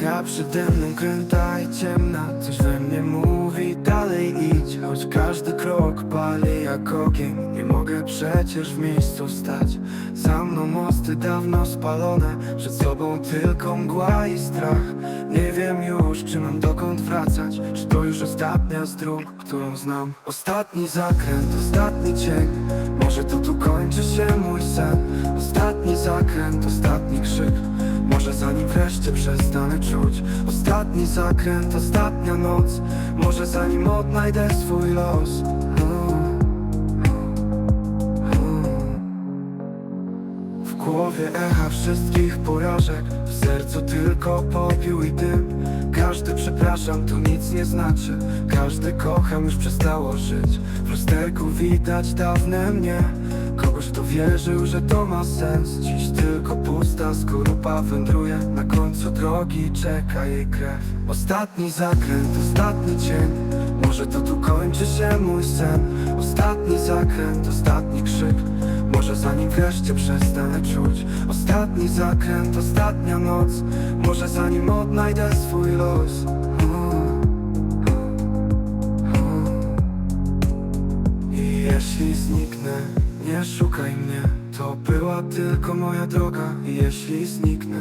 Maga przede mną kręta i ciemna Coś we mnie mówi, dalej idź Choć każdy krok pali jak ogień. Nie mogę przecież w miejscu stać. Za mną mosty dawno spalone Przed sobą tylko mgła i strach. Nie wiem już, czy mam dokąd wracać Czy to już ostatnia z dróg, którą znam. Ostatni zakręt, ostatni cień. Może to tu kończy się mój sen wreszcie przestanę czuć. Ostatni zakręt, ostatnia noc. Może zanim odnajdę swój los. W głowie echa wszystkich porażek. W sercu tylko popiół i dym. Każdy przepraszam tu nic nie znaczy. Każdy kocham już przestało żyć. W lusterku widać dawne mnie. Kogoś kto wierzył, że to ma sens. Dziś tylko skorupa wędruje. Na końcu drogi czeka jej krew. Ostatni zakręt, ostatni cień Może to tu kończy się mój sen. Ostatni zakręt, ostatni krzyk. Może zanim wreszcie przestanę czuć. Ostatni zakręt, ostatnia noc. Może zanim odnajdę swój los. I jeśli zniknę, nie szukaj mnie To była tylko moja droga. Jeśli zniknę,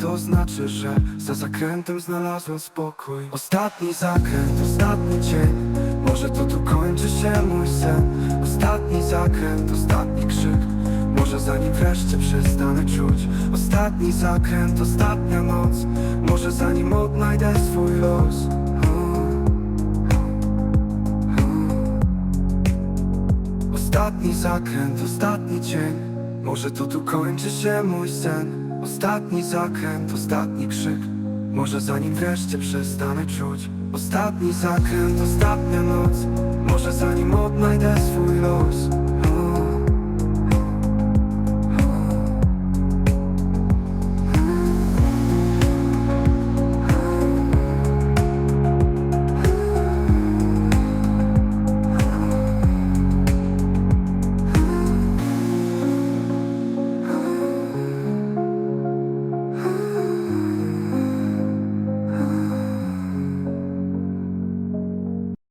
to znaczy, że Za zakrętem znalazłem spokój. Ostatni zakręt, ostatni cień. Może to tu kończy się mój sen. Ostatni zakręt, ostatni krzyk. Może zanim wreszcie przestanę czuć. Ostatni zakręt, ostatnia noc. Może zanim odnajdę swój los Ostatni zakręt, ostatni cień Może to tu kończy się mój sen. Ostatni zakręt, ostatni krzyk. Może zanim wreszcie przestanę czuć. Ostatni zakręt, ostatnia noc. Może zanim odnajdę swój los